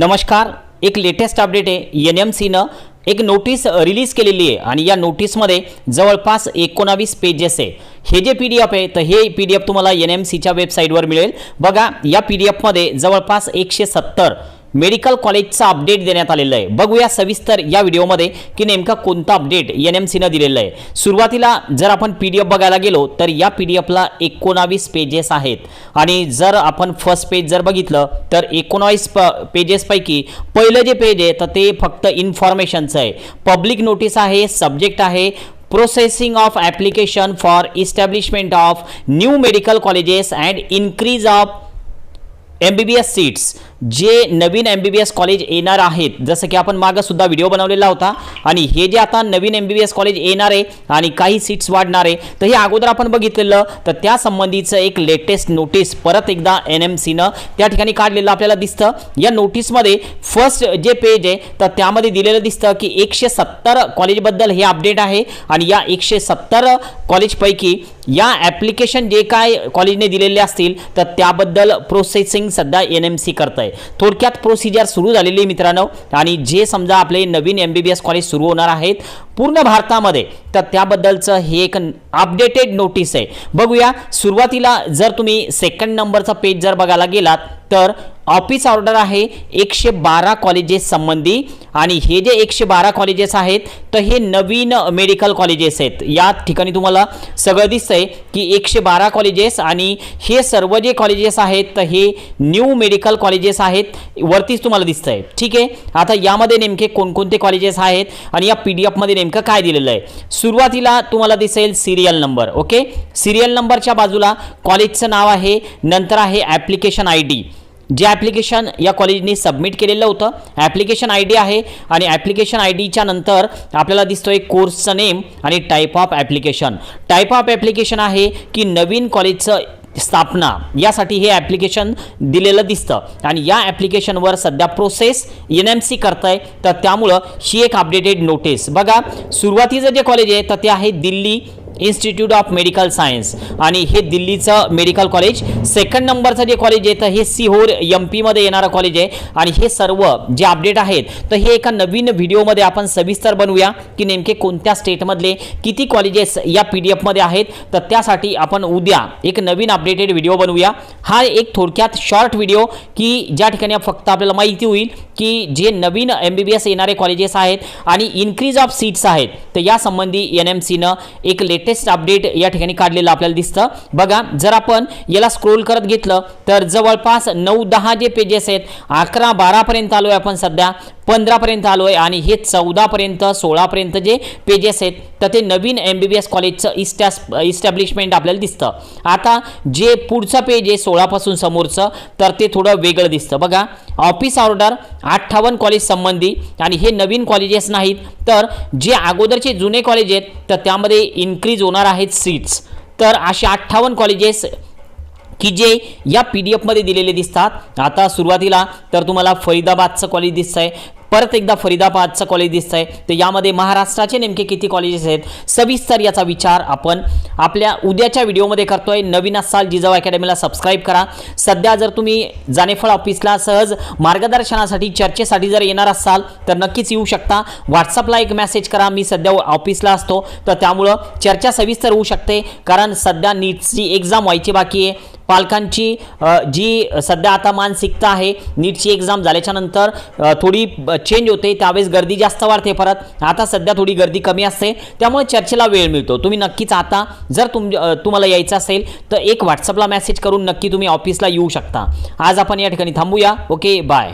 नमस्कार एक latest update आहे. एन एम सीनं एक नोटीस रिलीज केलेली आहे आणि या नोटीसमध्ये जवळपास एकोणावीस पेजेस आहे. हे जे पी डी एफ आहे तर हे पी डी एफ तुम्हाला एन एम सीच्या वेबसाईटवर मिळेल. बघा या पी डी एफमध्ये जवळपास एकशे सत्तर मेडिकल कॉलेजचं अपडेट देण्यात आलेलं आहे. बघूया सविस्तर या व्हिडिओमध्ये की नेमका कोणता अपडेट एन एम सीनं दिलेलं आहे. सुरुवातीला जर आपण पी डी एफ बघायला गेलो तर या पी डी एफला एकोणावीस पेजेस आहेत. आणि जर आपण फर्स्ट पेज जर बघितलं तर एकोणावीस प पेजेसपैकी पहिलं जे पेज आहे तर ते फक्त इन्फॉर्मेशनचं आहे. पब्लिक नोटीस आहे सब्जेक्ट आहे processing of application for establishment of new medical colleges and increase of M B B S seats जे नवीन M B B S college येणार आहेत जसं की आपण मागंसुद्धा व्हिडिओ बनवलेला होता आणि हे जे आता नवीन M B B S college येणार आहे आणि काही सीट्स वाढणार आहे तर हे अगोदर आपण बघितलेलं तर त्या संबंधीचं एक लेटेस्ट नोटीस परत एकदा एन एम सीनं त्या ठिकाणी काढलेलं आपल्याला दिसतं. या नोटीसमध्ये फर्स्ट जे पेज आहे तर त्यामध्ये दिलेलं दिसतं की एकशे सत्तर कॉलेजबद्दल हे अपडेट आहे आणि या एकशे सत्तर कॉलेजपैकी या ॲप्लिकेशन जे काय कॉलेजने दिलेले असतील तर त्याबद्दल प्रोसेसिंग सध्या एन एम सी करत आहे थोडक्यात प्रोसिजर सुरू झालेली आहे मित्रांनो. आणि जे समजा आपले नवीन M B B S college सुरू होणार आहेत पूर्ण भारतामध्ये तर त्याबद्दलचं हे एक अपडेटेड नोटीस आहे. बघूया सुरुवातीला जर तुम्ही सेकंड नंबरचा पेज जर बघायला गेलात तर ऑफिस ऑर्डर आहे एकशे बारा कॉलेजेस संबंधी. आणि हे जे एकशे बारा कॉलेजेस आहेत तर हे नवीन मेडिकल कॉलेजेस आहेत. या ठिकाणी तुम्हाला सगळं दिसतंय की एकशे बारा कॉलेजेस आणि हे सर्व जे कॉलेजेस आहेत तर हे न्यू मेडिकल कॉलेजेस आहेत. वरतीच तुम्हाला दिसतंय. ठीक आहे? आता यामध्ये नेमके कोणकोणते कॉलेजेस आहेत आणि या पी डी एफमध्ये नेमकं काय दिलेलं आहे? सुरुवातीला तुम्हाला दिसेल सिरियल नंबर ओके सिरियल नंबरच्या बाजूला कॉलेजचं नाव आहे नंतर आहे ॲप्लिकेशन आय डी जे ॲप्लिकेशन या कॉलेजने सबमिट केलेलं होतं. ॲप्लिकेशन आय डी आहे आणि ॲप्लिकेशन आय डीच्या नंतर आपल्याला दिसतो एक कोर्सचं नेम आणि type of application type of application आहे की नवीन कॉलेजचं स्थापना. यासाठी हे ॲप्लिकेशन दिलेलं दिसतं. आणि या ॲप्लिकेशनवर सध्या प्रोसेस एन एम सी करतंय. तर त्यामुळं ही एक अपडेटेड नोटीस बघा सुरुवातीचं जे कॉलेज आहे तर ते आहे Delhi institute of medical science आणि हे दिल्लीचं मेडिकल कॉलेज सेकंड नंबरचं जे कॉलेज आहे तर हे सिहोर एम पीमध्ये येणारं कॉलेज आहे. आणि हे सर्व जे अपडेट आहेत तर हे एका नवीन व्हिडिओमध्ये आपण सविस्तर बनवूया की नेमके कोणत्या स्टेटमधले किती कॉलेजेस या पी डी एफमध्ये आहेत. तर त्यासाठी आपण उद्या एक नवीन अपडेटेड व्हिडिओ बनवूया. हा एक थोडक्यात शॉर्ट व्हिडिओ की ज्या ठिकाणी फक्त आपल्याला माहिती होईल की जे नवीन एम बी बी एस येणारे कॉलेजेस आहेत आणि इन्क्रीज ऑफ सीट्स आहेत. तर यासंबंधी एन एम सीनं एक लेटेस्ट अपडेट या ठिकाणी काढलेलं आपल्याला दिसतं. बघा जर आपण याला स्क्रोल करत घेतलं तर जवळपास नऊ दहा जे पेजेस आहेत अकरा बारापर्यंत आलो आहे आपण सध्या पंधरापर्यंत आलो आहे आणि हे चौदापर्यंत सोळापर्यंत जे पेजेस आहेत तर ते नवीन एम बी बी एस कॉलेजचं इस्टॅस इस्टॅब्लिशमेंट आपल्याला दिसतं. आता जे पुढचं पेज आहे सोळापासून समोरचं तर ते थोडं वेगळं दिसतं. बघा ऑफिस ऑर्डर अठ्ठावन्न कॉलेज संबंधी आणि हे नवीन कॉलेजेस नाहीत तर जे अगोदरचे जुने कॉलेज आहेत तर त्यामध्ये इन्क्रीज होणार आहेत सीट्स तर असे अठ्ठावन्न कॉलेजेस की जे या पी डी एफमध्ये दिलेले दिसतात. आता सुरुवातीला तर तुम्हाला फरीदाबादचं कॉलेज दिसतं आहे परत एकदा फरीदाबादचं कॉलेज दिसतं आहे तर यामध्ये महाराष्ट्राचे नेमके किती कॉलेजेस आहेत? सविस्तर याचा विचार आपण आपल्या उद्याच्या व्हिडिओमध्ये करतो आहे नवीन असाल जिजाऊ अकॅडमीला सबस्क्राईब करा. सध्या जर तुम्ही जानेफळ ऑफिसला सहज मार्गदर्शनासाठी चर्चेसाठी जर येणार असाल तर नक्कीच येऊ शकता. व्हॉट्सअपला एक मेसेज करा. मी सध्या ऑफिसला असतो. तर त्यामुळं चर्चा सविस्तर होऊ शकते. कारण सध्या नीटची एक्झाम व्हायची बाकी आहे. पालकांची जी सध्या आता मानसिकता आहे नीटची एक्झाम झाल्याच्यानंतर थोडी चेंज होते त्यावेळेस गर्दी जास्त वाढते परत. आता सध्या थोडी गर्दी कमी असते त्यामुळे चर्चेला वेळ मिळतो. तुम्ही नक्कीच आता जर तुम तुम्हाला यायचं असेल तर एक व्हॉट्सअपला मेसेज करून नक्की तुम्ही ऑफिसला येऊ शकता. आज आपण या ठिकाणी थांबूया. Okay bye